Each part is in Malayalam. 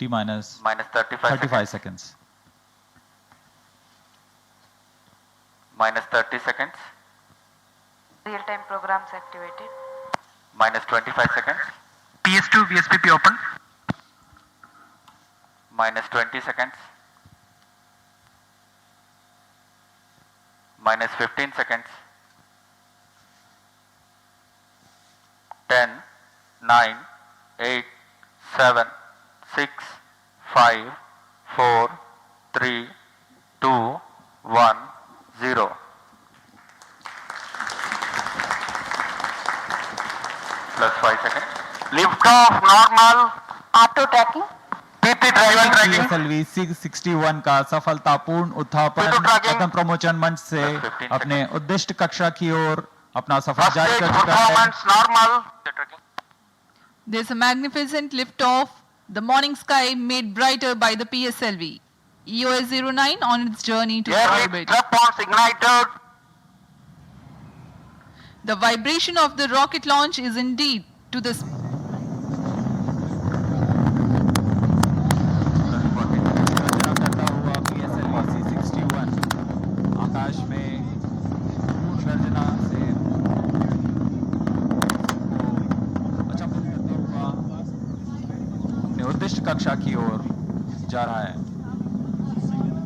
T minus minus 35, 35 seconds, seconds. minus 30 seconds, Real-time programs activated. minus 25 seconds, PS2 VSPP open. minus 20 seconds, minus 15 seconds, 10, 9, 8, 7, six five four three two one zero. Plus five seconds. Lift off normal. Auto tracking. का सफलतापूर्ण उत्थापन कदम प्रमोचन मंच से अपने उद्दिष्ट कक्षा की ओर अपना सफ़र जारी कर चुका है this magnificent lift off The morning sky made brighter by the PSLV. EOS 09 on its journey to Air orbit. ignited. The vibration of the rocket launch is indeed to the अपने उद्दिष्ट कक्षा की ओर जा रहा है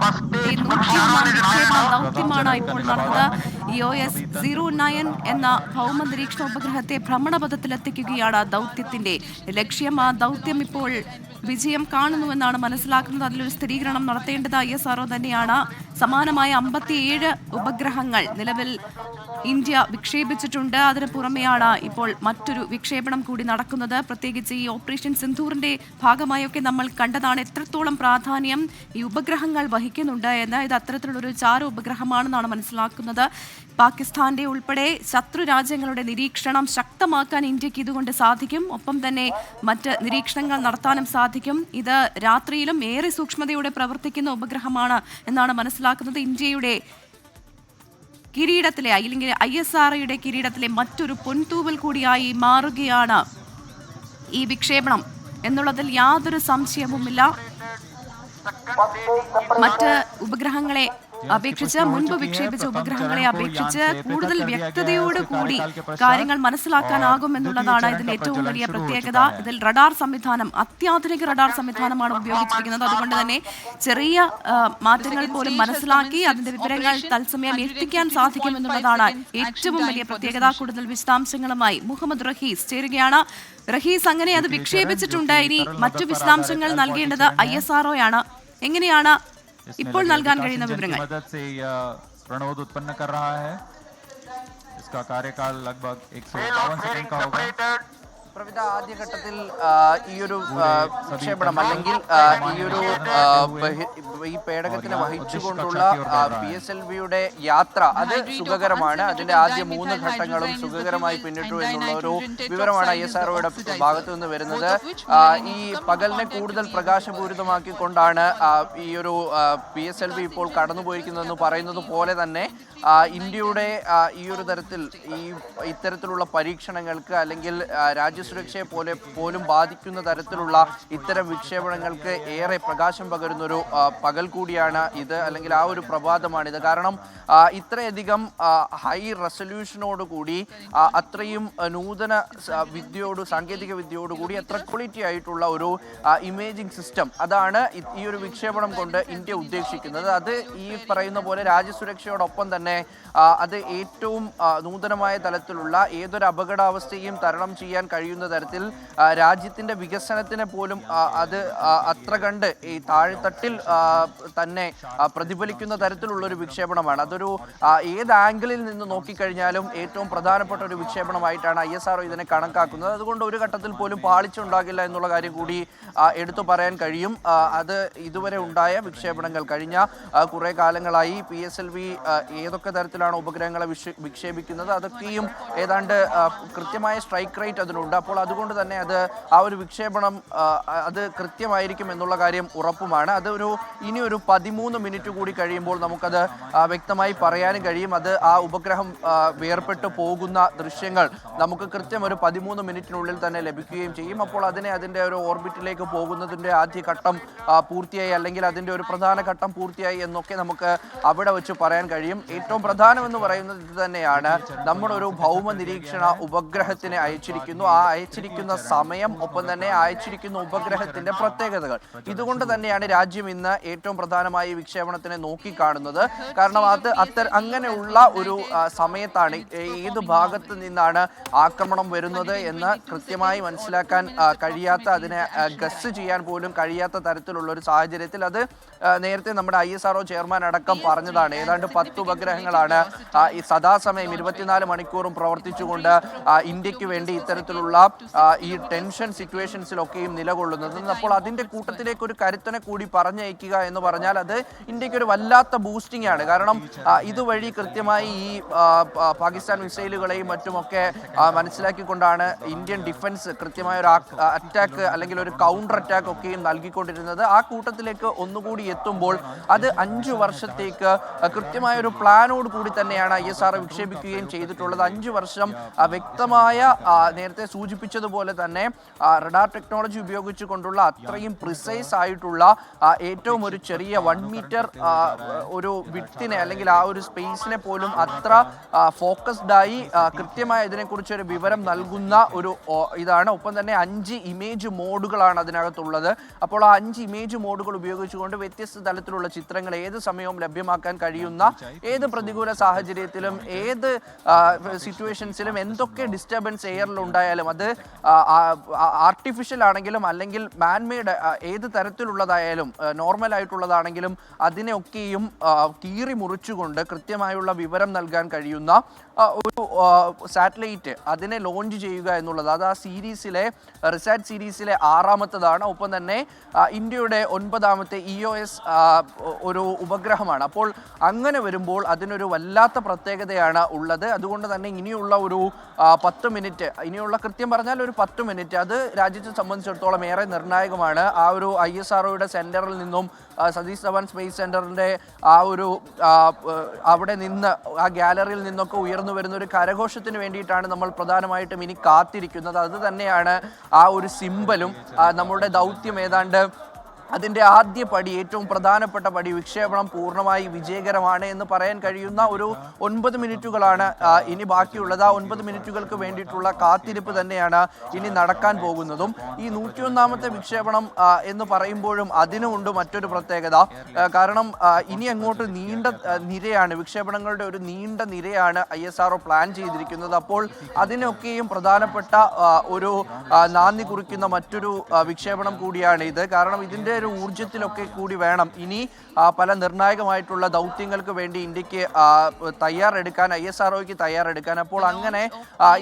First stage നൂറ്റിയൊന്നാം performance വിക്ഷേപണ ignited. ദൗത്യമാണ് ഇപ്പോൾ നടന്നത് E O S zero nine എന്ന ഭൗമ നിരീക്ഷണ ഉപഗ്രഹത്തെ ഭ്രമണപഥത്തിലെത്തിക്കുകയാണ് ദൗത്യത്തിന്റെ ലക്ഷ്യം ആ ദൗത്യം ഇപ്പോൾ വിജയം കാണുന്നുവെന്നാണ് മനസ്സിലാക്കുന്നത് അതിലൊരു സ്ഥിരീകരണം നടത്തേണ്ടത് ഐ എസ് ആർഒ തന്നെയാണ് സമാനമായ അമ്പത്തിയേഴ് ഉപഗ്രഹങ്ങൾ നിലവിൽ ഇന്ത്യ വിക്ഷേപിച്ചിട്ടുണ്ട്. അതിന് പുറമെയാണ് ഇപ്പോൾ മറ്റൊരു വിക്ഷേപണം കൂടി നടക്കുന്നത്. പ്രത്യേകിച്ച് ഈ ഓപ്പറേഷൻ സിന്ധൂറിന്റെ ഭാഗമായൊക്കെ നമ്മൾ കണ്ടതാണ്. എത്രത്തോളം പ്രാധാന്യം ഈ ഉപഗ്രഹങ്ങൾ വഹിക്കുന്നുണ്ട് എന്ന്. ഇത് അത്തരത്തിലുള്ളൊരു ചാര ഉപഗ്രഹമാണെന്നാണ് മനസ്സിലാക്കുന്നത്. പാകിസ്ഥാന്റെ ഉൾപ്പെടെ ശത്രു രാജ്യങ്ങളുടെ നിരീക്ഷണം ശക്തമാക്കാൻ ഇന്ത്യയ്ക്ക് ഇതുകൊണ്ട് സാധിക്കും. ഒപ്പം തന്നെ മറ്റ് നിരീക്ഷണങ്ങൾ നടത്താനും സാധിക്കും. ഇത് രാത്രിയിലും ഏറെ സൂക്ഷ്മതയോടെ പ്രവർത്തിക്കുന്ന ഉപഗ്രഹമാണ് എന്നാണ് മനസ്സിലാക്കുന്നത്. ഇന്ത്യയുടെ കിരീടത്തിലെ അല്ലെങ്കിൽ ഐ എസ് ആർ ഐയുടെ കിരീടത്തിലെ മറ്റൊരു പൊൻതൂവൽ കൂടിയായി മാറുകയാണ് ഈ വിക്ഷേപണം. എന്നുള്ളതിൽ യാതൊരു സംശയവുമില്ല. മറ്റ് ഉപഗ്രഹങ്ങളെ അപേക്ഷിച്ച് മുൻപ് വിക്ഷേപിച്ച ഉപഗ്രഹങ്ങളെ അപേക്ഷിച്ച് കൂടുതൽ വ്യക്തതയോട് കൂടി കാര്യങ്ങൾ മനസ്സിലാക്കാനാകും എന്നുള്ളതാണ് ഇതിന്റെ ഏറ്റവും വലിയ പ്രത്യേകത. ഇതിൽ റഡാർ സംവിധാനം അത്യാധുനിക റഡാർ സംവിധാനമാണ് ഉപയോഗിച്ചിരിക്കുന്നത്. അതുകൊണ്ട് തന്നെ ചെറിയ മാറ്റങ്ങൾ പോലും മനസ്സിലാക്കി അതിന്റെ വിവരങ്ങൾ തത്സമയം എത്തിക്കാൻ സാധിക്കും എന്നുള്ളതാണ് ഏറ്റവും വലിയ പ്രത്യേകത. കൂടുതൽ വിശദാംശങ്ങളുമായി മുഹമ്മദ് റഹീസ് ചേരുകയാണ്. റഹീസ് അങ്ങനെ അത് വിക്ഷേപിച്ചിട്ടുണ്ട്. ഇനി മറ്റു വിശദാംശങ്ങൾ നൽകേണ്ടത് ഐ എസ് ആണ് എങ്ങനെയാണ് ഇപ്പോൾ लगे നൽകാൻ विकास കഴിയുന്ന इंजन की വിവരങ്ങൾ मदद से यह प्रणोद उत्पन्न कर रहा है इसका कार्यकाल लगभग एक सेकंड का होगा പ്രവിധ ആദ്യഘട്ടത്തിൽ ഈ ഒരു ആ, വിക്ഷേപണം അല്ലെങ്കിൽ ഈ ഒരു ഈ പേടകത്തിനെ വഹിച്ചുകൊണ്ടുള്ള പി എസ് എൽ വിയുടെ യാത്ര അത് സുഖകരമാണ്. അതിന്റെ ആദ്യ മൂന്ന് ഘട്ടങ്ങളും സുഖകരമായി പിന്നിട്ടു എന്നുള്ള ഒരു വിവരമാണ് ഐ എസ് ആർഒയുടെ ഭാഗത്തു നിന്ന് വരുന്നത്. ഈ പകലിനെ കൂടുതൽ പ്രകാശപൂരിതമാക്കിക്കൊണ്ടാണ് ഈ ഒരു പി എസ് എൽ വി ഇപ്പോൾ കടന്നുപോയിരിക്കുന്നതെന്ന് പറയുന്നത് പോലെ തന്നെ ഇന്ത്യയുടെ ഈ ഒരു തരത്തിൽ ഈ ഇത്തരത്തിലുള്ള പരീക്ഷണങ്ങൾക്ക് അല്ലെങ്കിൽ രാജ്യസുരക്ഷയെ പോലെ പോലും ബാധിക്കുന്ന തരത്തിലുള്ള ഇത്തരം വിക്ഷേപണങ്ങൾക്ക് ഏറെ പ്രകാശം പകരുന്നൊരു പകൽ കൂടിയാണ് ഇത് അല്ലെങ്കിൽ ആ ഒരു പ്രഭാതമാണിത്. കാരണം ഇത്രയധികം ഹൈ റെസൊല്യൂഷനോട് കൂടി അത്രയും നൂതന വിദ്യയോട് സാങ്കേതിക വിദ്യയോട് കൂടി അത്ര ക്വാളിറ്റി ആയിട്ടുള്ള ഒരു ഇമേജിംഗ് സിസ്റ്റം അതാണ് ഈ ഒരു വിക്ഷേപണം കൊണ്ട് ഇന്ത്യ ഉദ്ദേശിക്കുന്നത്. അത് ഈ പറയുന്ന പോലെ രാജ്യസുരക്ഷയോടൊപ്പം തന്നെ ആ, അത് ഏറ്റവും നൂതനമായ തലത്തിലുള്ള ഏതൊരു അപകടാവസ്ഥയും തരണം ചെയ്യാൻ കഴിയുന്ന തരത്തിൽ രാജ്യത്തിന്റെ വികസനത്തിന് പോലും അത് അത്ര കണ്ട് ഈ താഴെത്തട്ടിൽ തന്നെ പ്രതിഫലിക്കുന്ന തരത്തിലുള്ള ഒരു വിക്ഷേപണമാണ്. അതൊരു ഏത് ആംഗിളിൽ നിന്ന് നോക്കിക്കഴിഞ്ഞാലും ഏറ്റവും പ്രധാനപ്പെട്ട ഒരു വിക്ഷേപണമായിട്ടാണ് ഐ എസ് ആർ ഇതിനെ കണക്കാക്കുന്നത്. അതുകൊണ്ട് ഒരു ഘട്ടത്തിൽ പോലും പാളിച്ചുണ്ടാകില്ല എന്നുള്ള കാര്യം കൂടി എടുത്തു പറയാൻ കഴിയും. അത് ഇതുവരെ ഉണ്ടായ വിക്ഷേപണങ്ങൾ കഴിഞ്ഞ കുറെ കാലങ്ങളായി പി എസ് എൽ വി ഏതൊക്കെ തരത്തിലാണ് ഉപഗ്രഹങ്ങളെ വിക്ഷേ- വിക്ഷേപിക്കുന്നത്? അതൊക്കെയും ഏതാണ്ട് കൃത്യമായ സ്ട്രൈക്ക് റേറ്റ് അതിനുണ്ട് അപ്പോൾ അതുകൊണ്ട് തന്നെ അത് ആ ഒരു വിക്ഷേപണം അത് കൃത്യമായിരിക്കും എന്നുള്ള കാര്യം ഉറപ്പുമാണ്. അതൊരു ഇനി ഒരു പതിമൂന്ന് മിനിറ്റ് കൂടി കഴിയുമ്പോൾ നമുക്കത് വ്യക്തമായി പറയാനും കഴിയും. അത് ആ ഉപഗ്രഹം വേർപെട്ട് പോകുന്ന ദൃശ്യങ്ങൾ നമുക്ക് കൃത്യം ഒരു പതിമൂന്ന് മിനിറ്റിനുള്ളിൽ തന്നെ ലഭിക്കുകയും ചെയ്യും. അപ്പോൾ അതിനെ അതിന്റെ ഒരു ഓർബിറ്റിലേക്ക് പോകുന്നതിന്റെ ആദ്യ ഘട്ടം പൂർത്തിയായി അല്ലെങ്കിൽ അതിന്റെ ഒരു പ്രധാന ഘട്ടം പൂർത്തിയായി എന്നൊക്കെ നമുക്ക് അവിടെ വെച്ച് പറയാൻ കഴിയും. ഏറ്റവും പ്രധാനമെന്ന് പറയുന്നത് ഇത് തന്നെയാണ്. നമ്മുടെ ഒരു ഭൗമ നിരീക്ഷണ ഉപഗ്രഹത്തിനെ അയച്ചിരിക്കുന്നു. ആ അയച്ചിരിക്കുന്ന സമയം ഒപ്പം തന്നെ അയച്ചിരിക്കുന്ന ഉപഗ്രഹത്തിന്റെ പ്രത്യേകതകൾ. ഇതുകൊണ്ട് തന്നെയാണ് രാജ്യം ഇന്ന് ഏറ്റവും പ്രധാനമായി വിക്ഷേപണത്തിനെ നോക്കിക്കാണുന്നത്. കാരണം അത് അത്തര അങ്ങനെയുള്ള ഒരു സമയത്താണ് ഏത് ഭാഗത്ത് നിന്നാണ് ആക്രമണം വരുന്നത് എന്ന് കൃത്യമായി മനസ്സിലാക്കാൻ കഴിയാത്ത അതിനെ ഗസ് ചെയ്യാൻ പോലും കഴിയാത്ത തരത്തിലുള്ള ഒരു സാഹചര്യത്തിൽ അത് നേരത്തെ നമ്മുടെ ഐ എസ് ആർഒ ചെയർമാൻ അടക്കം പറഞ്ഞതാണ്. ഏതാണ്ട് പത്ത് ഉപഗ്രഹങ്ങളാണ് ഈ സദാസമയം ഇരുപത്തിനാല് മണിക്കൂറും പ്രവർത്തിച്ചുകൊണ്ട് ഇന്ത്യയ്ക്ക് വേണ്ടി ഇത്തരത്തിലുള്ള ഈ ടെൻഷൻ സിറ്റുവേഷൻസിലൊക്കെയും നിലകൊള്ളുന്നത്. അപ്പോൾ അതിന്റെ കൂട്ടത്തിലേക്ക് ഒരു കരുത്തനെ കൂടി പറഞ്ഞയക്കുക എന്ന് പറഞ്ഞാൽ അത് ഇന്ത്യയ്ക്ക് ഒരു വല്ലാത്ത ബൂസ്റ്റിംഗ് ആണ്. കാരണം ഇതുവഴി കൃത്യമായി ഈ പാകിസ്ഥാൻ മിസൈലുകളെയും മറ്റുമൊക്കെ മനസ്സിലാക്കിക്കൊണ്ടാണ് ഇന്ത്യൻ ഡിഫൻസ് കൃത്യമായ ഒരു അറ്റാക്ക് അല്ലെങ്കിൽ ഒരു കൗണ്ടർ അറ്റാക്ക് ഒക്കെയും നൽകിക്കൊണ്ടിരുന്നത്. ആ കൂട്ടത്തിലേക്ക് ഒന്നുകൂടി എത്തുമ്പോൾ അത് അഞ്ചു വർഷത്തേക്ക് കൃത്യമായ ഒരു പ്ലാനോട് കൂടി തന്നെയാണ് ഐ എസ് ആർ വിക്ഷേപിക്കുകയും ചെയ്തിട്ടുള്ളത്. അഞ്ചു വർഷം വ്യക്തമായ നേരത്തെ സൂചിപ്പിച്ചതുപോലെ തന്നെ റഡാർ ടെക്നോളജി ഉപയോഗിച്ചുകൊണ്ടുള്ള അത്രയും പ്രിസൈസ് ആയിട്ടുള്ള ഏറ്റവും ഒരു ചെറിയ വൺ മീറ്റർ ഒരു വിട്ടിനെ അല്ലെങ്കിൽ ആ ഒരു സ്പേസിനെ പോലും അത്ര ഫോക്കസ്ഡായി കൃത്യമായ ഇതിനെക്കുറിച്ച് ഒരു വിവരം നൽകുന്ന ഒരു ഇതാണ്. ഒപ്പം തന്നെ അഞ്ച് ഇമേജ് മോഡുകളാണ് അതിനകത്തുള്ളത്. അപ്പോൾ ആ അഞ്ച് ഇമേജ് മോഡുകൾ ഉപയോഗിച്ചുകൊണ്ട് വ്യത്യസ്ത തലത്തിലുള്ള ചിത്രങ്ങൾ ഏത് സമയവും ലഭ്യമാക്കാൻ കഴിയുന്ന ഏത് പ്രതികൂല സാഹചര്യത്തിലും ഏത് സിറ്റുവേഷൻസിലും എന്തൊക്കെ ഡിസ്റ്റർബൻസ് എയറിൽ ഉണ്ടായാലും അത് ആർട്ടിഫിഷ്യൽ ആണെങ്കിലും അല്ലെങ്കിൽ മാൻമെയ്ഡ് ഏത് തരത്തിലുള്ളതായാലും നോർമൽ ആയിട്ടുള്ളതാണെങ്കിലും അതിനെയൊക്കെയും കീറി മുറിച്ചുകൊണ്ട് കൃത്യമായുള്ള വിവരം നൽകാൻ കഴിയുന്ന ഒരു സാറ്റലൈറ്റ് അതിനെ ലോഞ്ച് ചെയ്യുക എന്നുള്ളത്. അത് ആ സീരീസിലെ റിസാറ്റ് സീരീസിലെ ആറാമത്തതാണ്. ഒപ്പം തന്നെ ഇന്ത്യയുടെ ഒൻപതാമത്തെ ഇ എസ് ഒരു ഉപഗ്രഹമാണ്. അപ്പോൾ അങ്ങനെ വരുമ്പോൾ അതിനൊരു വല്ലാത്ത പ്രത്യേകതയാണ് ഉള്ളത്. അതുകൊണ്ട് തന്നെ ഇനിയുള്ള ഒരു പത്ത് മിനിറ്റ് ഇനിയുള്ള കൃത്യം പറഞ്ഞാൽ ഒരു പത്ത് മിനിറ്റ് അത് രാജ്യത്തെ സംബന്ധിച്ചിടത്തോളം ഏറെ നിർണായകമാണ്. ആ ഒരു ഐ എസ് ആർഒയുടെ സെന്ററിൽ നിന്നും സതീഷ് ധവാൻ സ്പേസ് സെന്ററിന്റെ ആ ഒരു അവിടെ നിന്ന് ആ ഗ്യാലറിയിൽ നിന്നൊക്കെ ഉയർന്നു വരുന്ന ഒരു കരഘോഷത്തിന് വേണ്ടിയിട്ടാണ് നമ്മൾ പ്രധാനമായിട്ടും ഇനി കാത്തിരിക്കുന്നത്. അത് തന്നെയാണ് ആ ഒരു സിമ്പലും നമ്മുടെ ദൗത്യം ഏതാണ്ട് അതിന്റെ ആദ്യ പടി ഏറ്റവും പ്രധാനപ്പെട്ട പടി വിക്ഷേപണം പൂർണമായി വിജയകരമാണ് എന്ന് പറയാൻ കഴിയുന്ന ഒരു ഒൻപത് മിനിറ്റുകളാണ് ഇനി ബാക്കിയുള്ളത്. ആ ഒൻപത് മിനിറ്റുകൾക്ക് വേണ്ടിയിട്ടുള്ള കാത്തിരിപ്പ് തന്നെയാണ് ഇനി നടക്കാൻ പോകുന്നതും. ഈ നൂറ്റിയൊന്നാമത്തെ വിക്ഷേപണം എന്ന് പറയുമ്പോഴും അതിനുമുണ്ട് മറ്റൊരു പ്രത്യേകത. കാരണം ഇനി അങ്ങോട്ട് നീണ്ട നിരയാണ് വിക്ഷേപണങ്ങളുടെ ഒരു നീണ്ട നിരയാണ് ഐ എസ് ആർ പ്ലാൻ ചെയ്തിരിക്കുന്നത്. അപ്പോൾ അതിനൊക്കെയും പ്രധാനപ്പെട്ട ഒരു നാന്ദി കുറിക്കുന്ന മറ്റൊരു വിക്ഷേപണം കൂടിയാണ് ഇത്. കാരണം ഇതിന്റെ ഒരു ഊർജത്തിലൊക്കെ കൂടി വേണം. ഇനി പല നിർണായകമായിട്ടുള്ള ദൗത്യങ്ങൾക്ക് വേണ്ടി ഇന്ത്യയ്ക്ക് തയ്യാറെടുക്കാൻ ഐ എസ് ആർ തയ്യാറെടുക്കാൻ. അപ്പോൾ അങ്ങനെ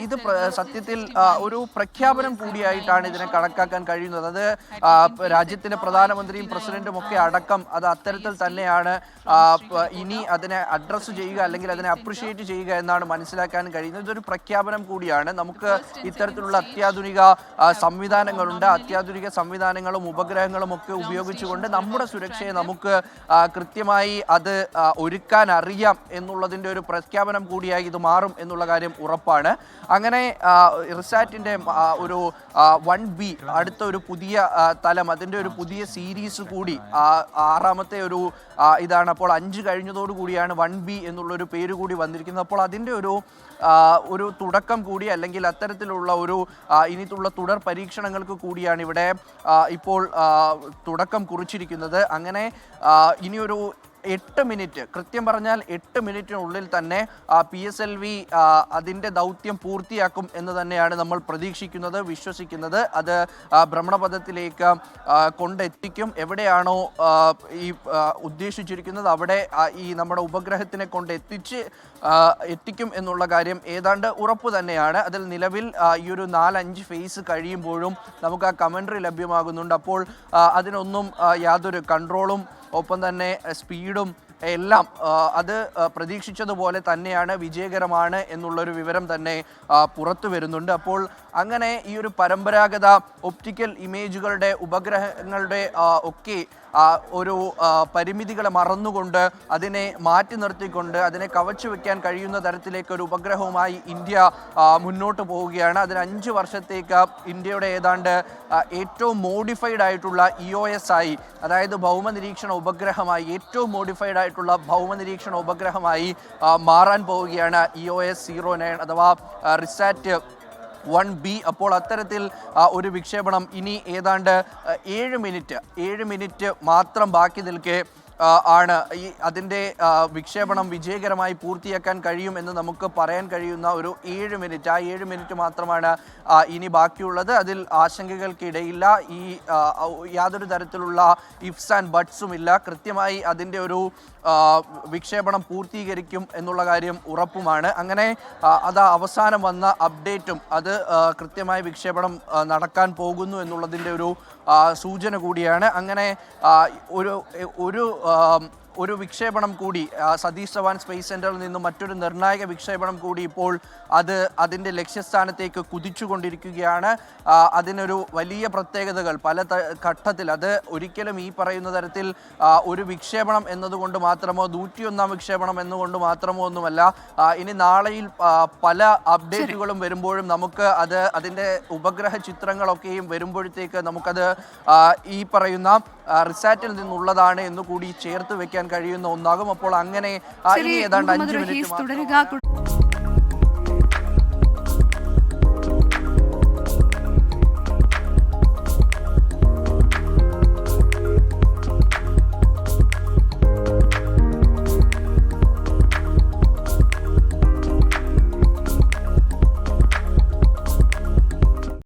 ഇത് സത്യത്തിൽ ഒരു പ്രഖ്യാപനം കൂടിയായിട്ടാണ് ഇതിനെ കണക്കാക്കാൻ കഴിയുന്നത്. അത് രാജ്യത്തിന്റെ പ്രധാനമന്ത്രിയും പ്രസിഡന്റും ഒക്കെ അടക്കം അത് അത്തരത്തിൽ തന്നെയാണ് ഇനി അതിനെ അഡ്രസ്സ് ചെയ്യുക അല്ലെങ്കിൽ അതിനെ അപ്രിഷിയേറ്റ് ചെയ്യുക എന്നാണ് മനസ്സിലാക്കാൻ കഴിയുന്നത്. ഇതൊരു പ്രഖ്യാപനം കൂടിയാണ്. നമുക്ക് ഇത്തരത്തിലുള്ള അത്യാധുനിക സംവിധാനങ്ങളുണ്ട്. അത്യാധുനിക സംവിധാനങ്ങളും ഉപഗ്രഹങ്ങളും ഒക്കെ ഉപയോഗിച്ചുകൊണ്ട് നമ്മുടെ സുരക്ഷയെ നമുക്ക് കൃത്യമായി അത് ഒരുക്കാൻ അറിയാം എന്നുള്ളതിന്റെ ഒരു പ്രഖ്യാപനം കൂടിയായി ഇത് മാറും എന്നുള്ള കാര്യം ഉറപ്പാണ്. അങ്ങനെ റിസാറ്റിന്റെ ഒരു വൺ ബി അടുത്ത ഒരു പുതിയ തലം അതിന്റെ ഒരു പുതിയ സീരീസ് കൂടി ആറാമത്തെ ഒരു ഇതാണ്. അപ്പോൾ അഞ്ച് കഴിഞ്ഞതോടു കൂടിയാണ് വൺ ബി എന്നുള്ളൊരു പേര് കൂടി വന്നിരിക്കുന്നത്. അപ്പോൾ അതിന്റെ ഒരു ഒരു തുടക്കം കൂടി അല്ലെങ്കിൽ അത്തരത്തിലുള്ള ഒരു ഇനിത്തുള്ള തുടർ പരീക്ഷണങ്ങൾക്ക് കൂടിയാണ് ഇവിടെ ഇപ്പോൾ തുടക്കം കുറിച്ചിരിക്കുന്നത്. അങ്ങനെ ഇനിയൊരു എട്ട് മിനിറ്റ് കൃത്യം പറഞ്ഞാൽ എട്ട് മിനിറ്റിനുള്ളിൽ തന്നെ പി എസ് എൽ വി അതിന്റെ ദൗത്യം പൂർത്തിയാക്കും എന്ന് തന്നെയാണ് നമ്മൾ പ്രതീക്ഷിക്കുന്നത് വിശ്വസിക്കുന്നത്. അത് ഭ്രമണപഥത്തിലേക്ക് കൊണ്ടെത്തിക്കും. എവിടെയാണോ ഈ ഉദ്ദേശിച്ചിരിക്കുന്നത് അവിടെ ഈ നമ്മുടെ ഉപഗ്രഹത്തിനെ കൊണ്ട് എത്തിച്ച് ആ, എത്തിക്കും എന്നുള്ള കാര്യം ഏതാണ്ട് ഉറപ്പ് തന്നെയാണ്. അതിൽ നിലവിൽ ഈ ഒരു നാലഞ്ച് ഫേസ് കഴിയുമ്പോഴും നമുക്ക് ആ കമൻട്രി ലഭ്യമാകുന്നുണ്ട്. അപ്പോൾ അതിനൊന്നും യാതൊരു കൺട്രോളും ഒപ്പം തന്നെ സ്പീഡും എല്ലാം അത് പ്രതീക്ഷിച്ചതുപോലെ തന്നെയാണ് വിജയകരമാണ് എന്നുള്ളൊരു വിവരം തന്നെ പുറത്തു വരുന്നുണ്ട്. അപ്പോൾ അങ്ങനെ ഈ ഒരു പരമ്പരാഗത ഒപ്റ്റിക്കൽ ഇമേജുകളുടെ ഉപഗ്രഹങ്ങളുടെ ഒക്കെ ഒരു പരിമിതികളെ മറന്നുകൊണ്ട് അതിനെ മാറ്റി നിർത്തിക്കൊണ്ട് അതിനെ കവച്ചു വെക്കാൻ കഴിയുന്ന തരത്തിലേക്ക് ഒരു ഉപഗ്രഹവുമായി ഇന്ത്യ മുന്നോട്ട് പോവുകയാണ്. അതിന് അഞ്ച് വർഷത്തേക്ക് ഇന്ത്യയുടെ ഏതാണ്ട് ഏറ്റവും മോഡിഫൈഡ് ആയിട്ടുള്ള ഇ ഒ എസ് ആയി അതായത് ഭൗമ നിരീക്ഷണ ഉപഗ്രഹമായി ഏറ്റവും മോഡിഫൈഡ് ആയിട്ടുള്ള ഭൗമ നിരീക്ഷണ ഉപഗ്രഹമായി മാറാൻ പോവുകയാണ് E O S zero nine അഥവാ റിസാറ്റ് വൺ ബി. അപ്പോൾ അത്തരത്തിൽ ഒരു വിക്ഷേപണം ഇനി ഏതാണ്ട് ഏഴ് മിനിറ്റ് ഏഴ് മിനിറ്റ് മാത്രം ബാക്കി നിൽക്കെ ആണ്. ഈ അതിന്റെ വിക്ഷേപണം വിജയകരമായി പൂർത്തിയാക്കാൻ കഴിയും എന്ന് നമുക്ക് പറയാൻ കഴിയുന്ന ഒരു ഏഴ് മിനിറ്റ്. ആ ഏഴ് മിനിറ്റ് മാത്രമാണ് ഇനി ബാക്കിയുള്ളത്. അതിൽ ആശങ്കകൾക്കിടയില്ല. ഈ യാതൊരു തരത്തിലുള്ള ഇഫ്സ് ആൻഡ് ബട്ട്സും ഇല്ല. കൃത്യമായി അതിന്റെ ഒരു വിക്ഷേപണം പൂർത്തീകരിക്കും എന്നുള്ള കാര്യം ഉറപ്പുമാണ്. അങ്ങനെ അത് അവസാനം വന്ന അപ്ഡേറ്റും അത് കൃത്യമായ വിക്ഷേപണം നടക്കാൻ പോകുന്നു എന്നുള്ളതിന്റെ ഒരു സൂചന കൂടിയാണ്. അങ്ങനെ ഒരു ഒരു ഒരു വിക്ഷേപണം കൂടി സതീഷ് ധവാൻ സ്പേസ് സെന്ററിൽ നിന്നും മറ്റൊരു നിർണായക വിക്ഷേപണം കൂടി ഇപ്പോൾ അത് അതിന്റെ ലക്ഷ്യസ്ഥാനത്തേക്ക് കുതിച്ചുകൊണ്ടിരിക്കുകയാണ്. അതിനൊരു വലിയ പ്രത്യേകതകൾ പല ഘട്ടത്തിൽ അത് ഒരിക്കലും ഈ പറയുന്ന തരത്തിൽ ഒരു വിക്ഷേപണം എന്നതുകൊണ്ട് മാത്രമോ നൂറ്റിയൊന്നാം വിക്ഷേപണം എന്നുകൊണ്ട് മാത്രമോ ഒന്നുമല്ല ഇനി നാളെയിൽ പല അപ്ഡേറ്റുകളും വരുമ്പോഴും നമുക്ക് അത് അതിന്റെ ഉപഗ്രഹ ചിത്രങ്ങളൊക്കെയും വരുമ്പോഴത്തേക്ക് നമുക്കത് ഈ പറയുന്ന റിസാറ്റിൽ നിന്നുള്ളതാണ് എന്ന് കൂടി ചേർത്ത് വെക്കാൻ കഴിയുന്ന ഒന്നാകും. അപ്പോൾ അങ്ങനെ ഇനി ഏതാണ്ട് അഞ്ച് മിനിറ്റ്